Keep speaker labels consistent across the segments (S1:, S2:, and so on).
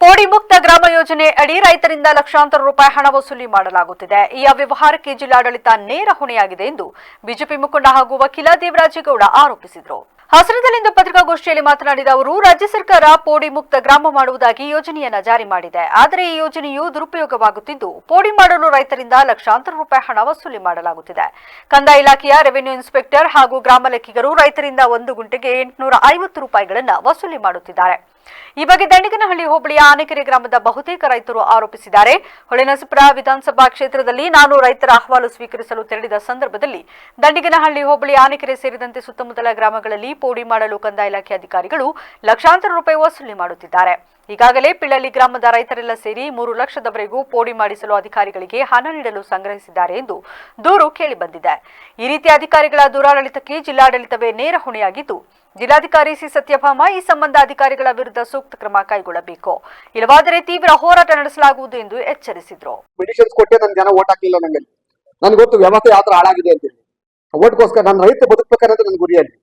S1: ಪೋಡಿ ಮುಕ್ತ ಗ್ರಾಮ ಯೋಜನೆ ಅಡಿ ರೈತರಿಂದ ಲಕ್ಷಾಂತರ ರೂಪಾಯಿ ಹಣ ವಸೂಲಿ ಮಾಡಲಾಗುತ್ತಿದೆ. ಈ ಅವ್ಯವಹಾರಕ್ಕೆ ಜಿಲ್ಲಾಡಳಿತ ನೇರ ಹೊಣೆಯಾಗಿದೆ ಎಂದು ಬಿಜೆಪಿ ಮುಖಂಡ ಹಾಗೂ ವಕೀಲ ದೇವರಾಜೇಗೌಡ ಆರೋಪಿಸಿದರು. ಹಾಸನದಲ್ಲಿಂದು ಪತ್ರಿಕಾಗೋಷ್ಠಿಯಲ್ಲಿ ಮಾತನಾಡಿದ ಅವರು, ರಾಜ್ಯ ಸರ್ಕಾರ ಪೋಡಿ ಮುಕ್ತ ಗ್ರಾಮ ಮಾಡುವುದಾಗಿ ಯೋಜನೆಯನ್ನು ಜಾರಿ ಮಾಡಿದೆ. ಆದರೆ ಈ ಯೋಜನೆಯು ದುರುಪಯೋಗವಾಗುತ್ತಿದ್ದು ಪೋಡಿ ಮಾಡಲು ರೈತರಿಂದ ಲಕ್ಷಾಂತರ ರೂಪಾಯಿ ಹಣ ವಸೂಲಿ ಮಾಡಲಾಗುತ್ತಿದೆ. ಕಂದಾಯ ಇಲಾಖೆಯ ರೆವೆನ್ಯೂ ಇನ್ಸ್ಪೆಕ್ಟರ್ ಹಾಗೂ ಗ್ರಾಮ ಲೆಕ್ಕಿಗರು ರೈತರಿಂದ ಒಂದು ಗುಂಟೆಗೆ ಎಂಟುನೂರ ಐವತ್ತು ರೂಪಾಯಿಗಳನ್ನು ವಸೂಲಿ ಮಾಡುತ್ತಿದ್ದಾರೆ. ಈ ಬಗ್ಗೆ ದಂಡಿಗನಹಳ್ಳಿ ಹೋಬಳಿಯ ಆನೆಕೆರೆ ಗ್ರಾಮದ ಬಹುತೇಕ ರೈತರು ಆರೋಪಿಸಿದ್ದಾರೆ. ಹೊಳೆನಸಪುರ ವಿಧಾನಸಭಾ ಕ್ಷೇತ್ರದಲ್ಲಿ ನಾನು ರೈತರ ಅಹವಾಲು ಸ್ವೀಕರಿಸಲು ತೆರಳಿದ ಸಂದರ್ಭದಲ್ಲಿ ದಂಡಿಗನಹಳ್ಳಿ ಹೋಬಳಿ ಆನೆಕೆರೆ ಸೇರಿದಂತೆ ಸುತ್ತಮುತ್ತಲ ಗ್ರಾಮಗಳಲ್ಲಿ ಪೋಡಿ ಮಾಡಲು ಕಂದಾಯ ಇಲಾಖೆ ಅಧಿಕಾರಿಗಳು ಲಕ್ಷಾಂತರ ರೂಪಾಯಿ ವಸೂಲಿ ಮಾಡುತ್ತಿದ್ದಾರೆ. ಈಗಾಗಲೇ ಪಿಳ್ಳಳ್ಳಿ ಗ್ರಾಮದ ರೈತರೆಲ್ಲ ಸೇರಿ ಮೂರು ಲಕ್ಷದವರೆಗೂ ಪೋಡಿ ಮಾಡಿಸಲು ಅಧಿಕಾರಿಗಳಿಗೆ ಹಣ ನೀಡಲು ಸಂಗ್ರಹಿಸಿದ್ದಾರೆ ಎಂದು ದೂರು ಕೇಳಿಬಂದಿದೆ ಈ ರೀತಿ ಅಧಿಕಾರಿಗಳ ದುರಾಡಳಿತಕ್ಕೆ ಜಿಲ್ಲಾಡಳಿತವೇ ನೇರ ಹೊಣೆಯಾಗಿದ್ದು, ಜಿಲ್ಲಾಧಿಕಾರಿ ಸಿ. ಸತ್ಯಭಾಮ ಈ ಸಂಬಂಧ ಅಧಿಕಾರಿಗಳ ವಿರುದ್ಧ ಸೂಕ್ತ ಕ್ರಮ ಕೈಗೊಳ್ಳಬೇಕು. ಇಲ್ಲವಾದರೆ ತೀವ್ರ ಹೋರಾಟ ನಡೆಸಲಾಗುವುದು ಎಂದು ಎಚ್ಚರಿಸಿದರು.
S2: ವ್ಯವಸ್ಥೆ ನನ್ನ ರೈತ ಬದುಕ್ಬೇಕನ್ನೋದು ನನ್ನ ಗುರಿಯಲ್ಲಿ.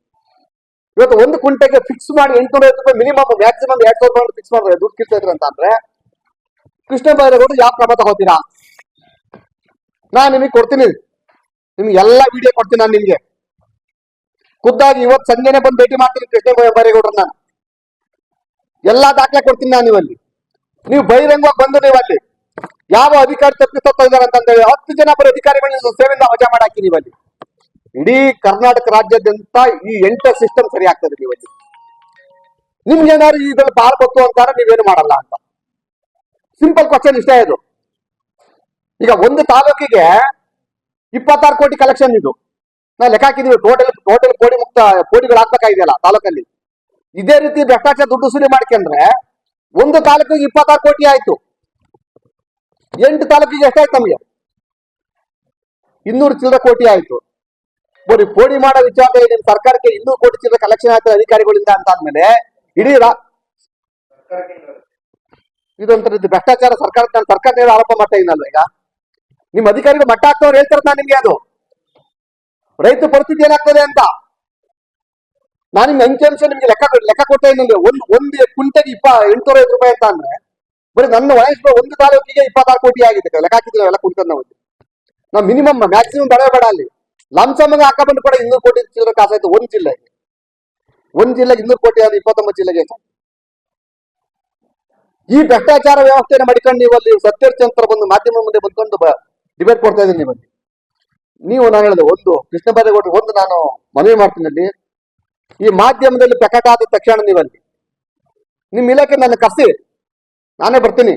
S2: ಇವತ್ತು ಒಂದು ಕುಂಟೆಗೆ ಫಿಕ್ಸ್ ಮಾಡಿ ಎಂಟುನೂರ ಐವತ್ತು ರೂಪಾಯಿ ಮಿನಿಮಮ್ ಮ್ಯಾಕ್ಸಿಮಮ್ ಎರಡ್ ಸಾವಿರ ರೂಪಾಯಿ ಫಿಕ್ಸ್ ಮಾಡಿದ್ರೆ ದುಡ್ಡು ಕಿರ್ತಾ ಇದ್ರು ಅಂತ ಅಂದ್ರೆ ಕೃಷ್ಣ ಬೈರೇಗೌಡರು ಯಾವ ಕ್ರಮ ತಗೋತೀರಾ? ನಾನು ನಿಮಗೆ ಕೊಡ್ತೀನಿ. ನಿಮ್ಗೆ ಎಲ್ಲಾ ವಿಡಿಯೋ ಕೊಡ್ತೀನಿ ನಾನು ನಿಮ್ಗೆ. ಖುದ್ದಾಗಿ ಇವತ್ತು ಸಂಜೆನೆ ಬಂದು ಭೇಟಿ ಮಾಡ್ತೀನಿ ಕೃಷ್ಣ ಬೈರೇಗೌಡರು ನಾನು. ಎಲ್ಲಾ ದಾಖಲೆ ಕೊಡ್ತೀನಿ ನಾನು ನೀವಲ್ಲಿ ನೀವು ಬಹಿರಂಗವಾಗಿ ಬಂದು ನೀವು ಅಲ್ಲಿ ಯಾವ ಅಧಿಕಾರಿ ತಪ್ಪಿಸ್ತಾ ಇದ್ದಾರೆ ಅಂತಂದ್ರೆ ಹತ್ತು ಜನ ಬರೀ ಅಧಿಕಾರಿಗಳನ್ನ ಸೇವೆಯಿಂದ ವಜಾ ಮಾಡಾಕಿ ನೀವಲ್ಲಿ. ಇಡೀ ಕರ್ನಾಟಕ ರಾಜ್ಯಾದ್ಯಂತ ಈ ಎಂಟು ಸಿಸ್ಟಮ್ ಸರಿ ಆಗ್ತದೆ ನೀವಲ್ಲಿ ನಿಮ್ಗೆ ಏನಾದ್ರು ಇದ್ರಲ್ಲಿ ಬಾಳ್ ಗೊತ್ತು ಅಂತಾರೆ, ನೀವೇನು ಮಾಡಲ್ಲ ಅಂತ. ಸಿಂಪಲ್ ಕ್ವಶನ್ ಇಷ್ಟೇ ಇದು. ಈಗ ಒಂದು ತಾಲೂಕಿಗೆ ಇಪ್ಪತ್ತಾರು ಕೋಟಿ ಕಲೆಕ್ಷನ್ ಇದು. ನಾವು ಲೆಕ್ಕ ಹಾಕಿದೀವಿ ಟೋಟಲ್ ಟೋಟಲ್ ಕೋಡಿ ಮುಕ್ತ ಕೋಟಿಗಳು ಹಾಕ್ಬೇಕಾಗಿದೆಯಲ್ಲ ತಾಲೂಕಲ್ಲಿ. ಇದೇ ರೀತಿ ಭ್ರಷ್ಟಾಚಾರ ದುಡ್ಡು ಸುಲಿ ಮಾಡ್ಕೊಂಡ್ರೆ ಒಂದು ತಾಲೂಕಿಗೆ ಇಪ್ಪತ್ತಾರು ಕೋಟಿ ಆಯ್ತು. ಎಂಟು ತಾಲೂಕಿಗೆ ಎಷ್ಟಾಯ್ತು ನಮಗೆ? ಇನ್ನೂರು ಚಿಲ್ಲರೆ ಕೋಟಿ ಆಯ್ತು. ಬರೀ ಪೋಡಿ ಮಾಡೋ ವಿಚಾರ ನಿಮ್ ಸರ್ಕಾರಕ್ಕೆ ಇನ್ನೂ ಕೋಟಿ ಚಿಲ್ಲರೆ ಕಲೆಕ್ಷನ್ ಆಗ್ತದೆ ಅಧಿಕಾರಿಗಳಿಂದ ಅಂತ ಆದ್ಮೇಲೆ ಇಡೀ ಇದೊಂಥರ ಇದು ಭ್ರಷ್ಟಾಚಾರ ಸರ್ಕಾರ ನಾನು ಸರ್ಕಾರ ಆರೋಪ ಮಾಡ್ತಾ ಇದ್ದೀನಲ್ವ ಈಗ. ನಿಮ್ ಅಧಿಕಾರಿಗಳು ಮಟ್ಟ ಹಾಕ್ತವ್ರು ಹೇಳ್ತಾರೆ ನಾನು ನಿಮ್ಗೆ ಅದು. ರೈತ ಪರಿಸ್ಥಿತಿ ಏನಾಗ್ತದೆ ಅಂತ. ನಾನು ನಿಮ್ಗೆ ಅಂಕಿ ಅಂಶ ನಿಮ್ಗೆ ಲೆಕ್ಕ ಲೆಕ್ಕ ಕೊಟ್ಟೆ ಇದ್ದೀನಿ ಒಂದು ಒಂದು ಕುಂಟೆಗೆ ಇಪ್ಪ ಎಂಟುನೂರ ಐದು ರೂಪಾಯಿ ಅಂತ ಅಂದ್ರೆ, ಬರೀ ನನ್ನ ವಯಸ್ಸು ಒಂದು ತಾಲೂಕಿಗೆ ಇಪ್ಪತ್ತಾರು ಕೋಟಿ ಆಗಿದೆ. ಲೆಕ್ಕ ಹಾಕಿದ್ರೆ ಎಲ್ಲ ಕುಂಟನ್ ನಾವು. ನಾವು ಮಿನಿಮಮ್ ಮ್ಯಾಕ್ಸಿಮಮ್ ಬೆಳೆ ಬೇಡ ಅಲ್ಲಿ. ಲಂಸಮ್ಗೆ ಹಾಕಬಂದು ಕೂಡ ಇನ್ನೂರು ಕೋಟಿ ಚಿಲ್ಲರೆ ಆಯ್ತು ಒಂದ್ ಜಿಲ್ಲೆಗೆ. ಒಂದ್ ಜಿಲ್ಲೆಗೆ ಇನ್ನೂರು ಕೋಟಿ ಆದ್ರೆ ಇಪ್ಪತ್ತೊಂಬತ್ತು ಜಿಲ್ಲೆಗೆ? ಈ ಭ್ರಷ್ಟಾಚಾರ ವ್ಯವಸ್ಥೆಯನ್ನು ಮಡಿಕೊಂಡು ನೀವು ಅಲ್ಲಿ ಬಂದು ಮಾಧ್ಯಮ ಮುಂದೆ ಬಂದ್ಕೊಂಡು ಡಿಬೇಟ್ ಕೊಡ್ತಾ ಇದ್ದೀನಿ ನೀವಲ್ಲಿ ನೀವು ನಾನು ಹೇಳಿದೆ, ಒಂದು ಕೃಷ್ಣ ಬೈರೇಗೌಡರು ಒಂದು ನಾನು ಮನವಿ ಮಾಡ್ತೀನಿ ಅಲ್ಲಿ. ಈ ಮಾಧ್ಯಮದಲ್ಲಿ ಪ್ರಕಟ ಆದ ತಕ್ಷಣ ನೀವಲ್ಲಿ. ನಿಮ್ಮ ಇಲಾಖೆ ನನ್ನ ಕಸಿ ನಾನೇ ಬರ್ತೀನಿ.